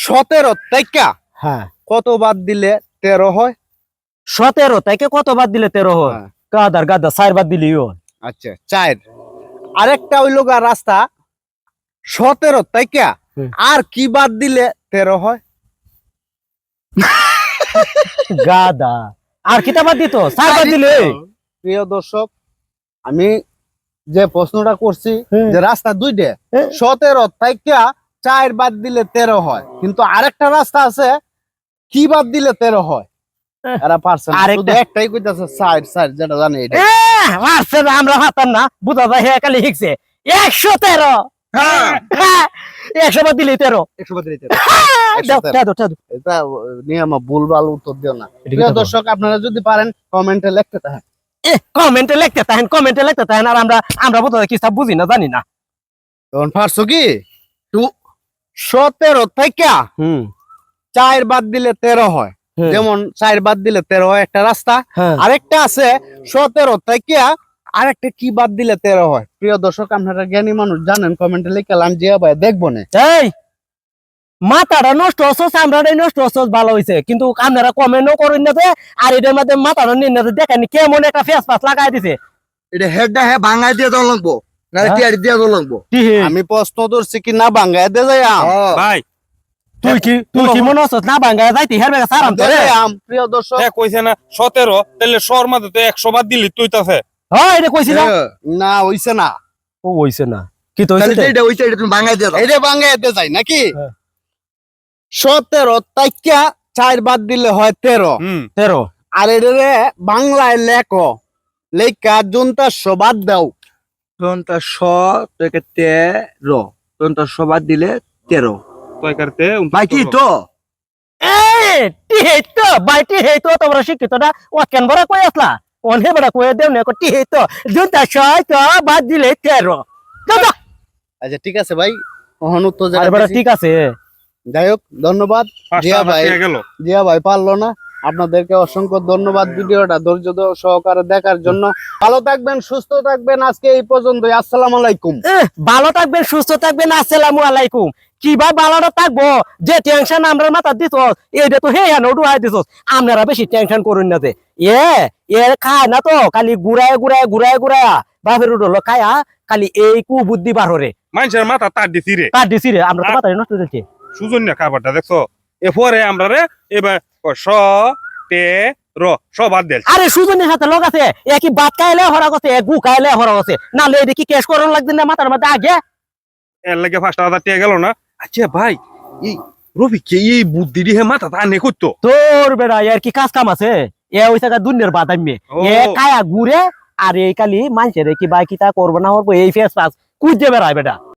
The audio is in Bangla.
সতেরো থেকে হ্যাঁ। কত বাদ দিলে তেরো হয়? সতেরো থেকে কত বাদ দিলে তেরো হয়? হ্যাঁ। গাদার গাদা চার বাদ দিলি হয় আচ্ছা চার। আরেকটা হইল গা রাস্তা। সতেরো হুম। আর কি বাদ দিলে তেরো হয়? গাদা। আর কিতা বাদ দিত? চার বাদ দিলে? প্রিয় দর্শক আমি যে প্রশ্নটা করছি যে রাস্তা দুইটা। সতেরো থেকে চার বাদ দিলে তেরো হয়। কিন্তু আরেকটা রাস্তা আছে কি বাদ দিলে তেরো হয়? এরা পারছে আরেকটা- একটাই কইতাছে চার চার যেটা জানে এটা। মারছে না আমরা হাতার না। বুঝা যায় হে খালি শিখছে। একশো তেরো। হ্যাঁ, একশো বাদ দিলি তেরো। একশো বাদ দিলে তেরো। এটা নিয়ে আমার ভুলভাল উত্তর দিও না? দর্শক আপনারা যদি পারেন কমেন্টে লিখতে থাকেন। কমেন্টে লিখতে তাহেন কমেন্টে লিখতে তাহেন আর আমরা আমরা বোধ হয় কি সব বুঝি না জানি না। তখন পারছ কি? সতেরো থেকে হুম। চার বাদ দিলে তেরো হয়। যেমন চার বাদ দিলে তেরো হয় একটা রাস্তা। হ্যাঁ। আরেকটা আছে সতেরো থেকে আরেকটা কি বাদ দিলে তেরো হয়? প্রিয় দর্শক আপনারা জ্ঞানী মানুষ জানেন কমেন্টে লিখে লান জিয়া ভাই দেখব না। এই মাথাটা নষ্ট হচ্ছে আমরাটাই নষ্ট হচ্ছে ভালো হয়েছে কিন্তু আপনারা কমেন্টও করেন না যে, আর এটার মধ্যে মাথাটা নিয়ে না দেখেন কেমন একটা ফেস পাস লাগাই দিছে। এটা হেডটা হ্যাঁ ভাঙাই দিয়ে দেওয়া লাগবো। হ্যাঁ? আমি প্রশ্ন ধরছি কি না বাঙ্গায় দে যাই ভাই। তুই কি তুই কি মনে হচ্ছ না ভাঙ্গা যাইতে? হের বেগা সারাম দে তোরে। আম প্রিয় দর্শক। হ্যাঁ কইছে না সতেরো তাহলে শোর মাঝে তো একশো বাদ দিলি তুই তাছে হ্যাঁ এটা কইছি না। হ্যাঁ। না হইছে না। ও হইছে না। কি তো তাহলে হইছে? যেটা ওইটা এটা তুমি ভাঙাই দিয়ে এটা বাঙ্গায় দে যাই নাকি। সতেরো চার বাদ দিলে হয় তেরো। হুম। তেরো। আর এটা বাংলায় লেখো লেখা জুনটা সবাদ দাও। তন্তা শ তোকে তেরো তন্তা সবার দিলে তেরো তুই করতে ভাই তো তো বাই টিহে তো তোমরা শিক্ষিত না? ও কেন বড় কই আসলা? অনে বড় কই দেও না টিহে তো জুনটা ছয় তো বাদ দিলে তেরো। আচ্ছা ঠিক আছে ভাই। বড় দিছি। ঠিক আছে। যাই হোক ধন্যবাদ। জিয়া ভাই। গেল। জিয়া ভাই পারল না। আপনাদেরকে অসংখ্য ধন্যবাদ ভিডিওটা ধৈর্য সহকারে দেখার জন্য। ভালো থাকবেন সুস্থ থাকবেন আজকে এই পর্যন্ত আসসালাম আলাইকুম। ভালো থাকবেন সুস্থ থাকবেন আসসালাম আলাইকুম। কিবা ভালোটা থাকব? যে টেনশন আমরা মাথা দিত এইটা তো হে হ্যাঁ উড়াই দিছ। আপনারা বেশি টেনশন করুন না যে। এ এ খায় না তো খালি ঘুরায় ঘুরায় ঘুরায় ঘুরায়। বাপের উঠল খায়া খালি এই কু বুদ্ধি বার হরে। মানুষের মাথা তার দিছি রে। তার দিছি রে আমরা তো মাথা নষ্ট দিচ্ছি সুজন না খাবারটা দেখছ। এরপরে আমরা রে এবার স তে র স বাদ দেল আরে সুজনের হাতে লগ আছে এ কি বাত খাইলে হরা গছে গু খাইলে হরা গছে না লে দেখি কেস করন লাগছে না মাথার মধ্যে আগে। এর লাগে পাঁচটা হাজার টাকা গেল না। আচ্ছা ভাই এই রবি কে এই বুদ্ধি দিয়ে মাথা তা নে করতো? তোর বেড়া এর কি কাজ কাম আছে? এ ওই জায়গা দুনিয়ার বাদামি ও। এ কায়া ঘুরে আর এই কালি মানুষের কি বা কিতা করব না করব এই ফেস পাস কুজে বেড়ায় বেটা।